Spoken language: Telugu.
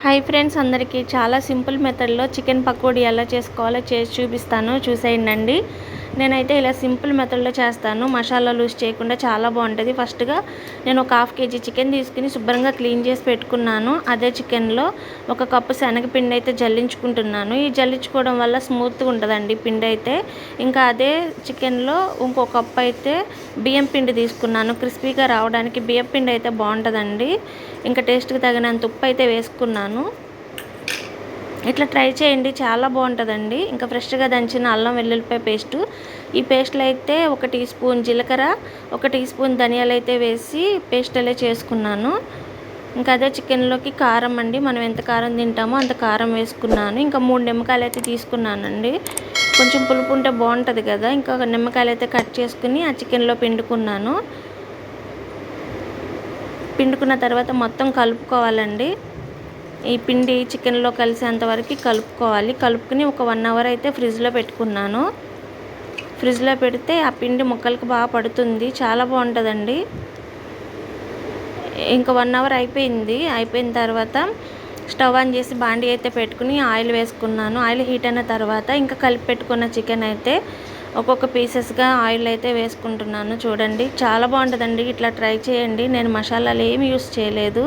హాయ్ ఫ్రెండ్స్ అందరికీ. చాలా సింపుల్ మెథడ్లో చికెన్ పకోడీ ఎలా చేసుకోవాలో చేసి చూపిస్తాను. చూసేయండి నేనైతే ఇలా సింపుల్ మెథడ్లో చేస్తాను. మసాలా లూజ్ చేయకుండా చాలా బాగుంటుంది. ఫస్ట్గా నేను ఒక హాఫ్ కేజీ చికెన్ తీసుకుని శుభ్రంగా క్లీన్ చేసి పెట్టుకున్నాను. అదే చికెన్లో ఒక కప్పు శనగపిండి అయితే జల్లించుకుంటున్నాను. ఈ జల్లించుకోవడం వల్ల స్మూత్గా ఉంటుందండి పిండి అయితే. ఇంకా అదే చికెన్లో ఇంకో కప్పు అయితే బియ్యం పిండి తీసుకున్నాను. క్రిస్పీగా రావడానికి బియ్యం పిండి అయితే బాగుంటుందండి. ఇంకా టేస్ట్కి తగినంత ఉప్పు అయితే వేసుకున్నాను. ఇట్లా ట్రై చేయండి చాలా బాగుంటుందండి. ఇంకా ఫ్రెష్గా దంచిన అల్లం వెల్లుల్లిపాయ పేస్టు. ఈ పేస్ట్లో అయితే ఒక టీ స్పూన్ జీలకర్ర ఒక టీ స్పూన్ ధనియాలు అయితే వేసి పేస్ట్ అలా చేసుకున్నాను. ఇంకా అదే చికెన్లోకి కారం అండి. మనం ఎంత కారం తింటామో అంత కారం వేసుకున్నాను. ఇంకా మూడు నిమ్మకాయలు అయితే తీసుకున్నానండి. కొంచెం పులుపు ఉంటే బాగుంటుంది కదా. ఇంకా నిమ్మకాయలు అయితే కట్ చేసుకుని ఆ చికెన్లో పిండుకున్నాను. పిండుకున్న తర్వాత మొత్తం కలుపుకోవాలండి. ఈ పిండి చికెన్లో కలిసేంతవరకు కలుపుకోవాలి. కలుపుకుని ఒక వన్ అవర్ అయితే ఫ్రిడ్జ్లో పెట్టుకున్నాను. ఫ్రిడ్జ్లో పెడితే ఆ పిండి ముక్కలకు బాగా పడుతుంది. చాలా బాగుంటుందండి. ఇంకా వన్ అవర్ అయిపోయింది. అయిపోయిన తర్వాత స్టవ్ ఆన్ చేసి బాండి అయితే పెట్టుకుని ఆయిల్ వేసుకున్నాను. ఆయిల్ హీట్ అయిన తర్వాత ఇంకా కలిపి పెట్టుకున్న చికెన్ అయితే ఒక్కొక్క పీసెస్గా ఆయిల్ అయితే వేసుకుంటున్నాను. చూడండి చాలా బాగుంటుందండి. ఇట్లా ట్రై చేయండి. నేను మసాలాలు ఏమి యూస్ చేయలేదు.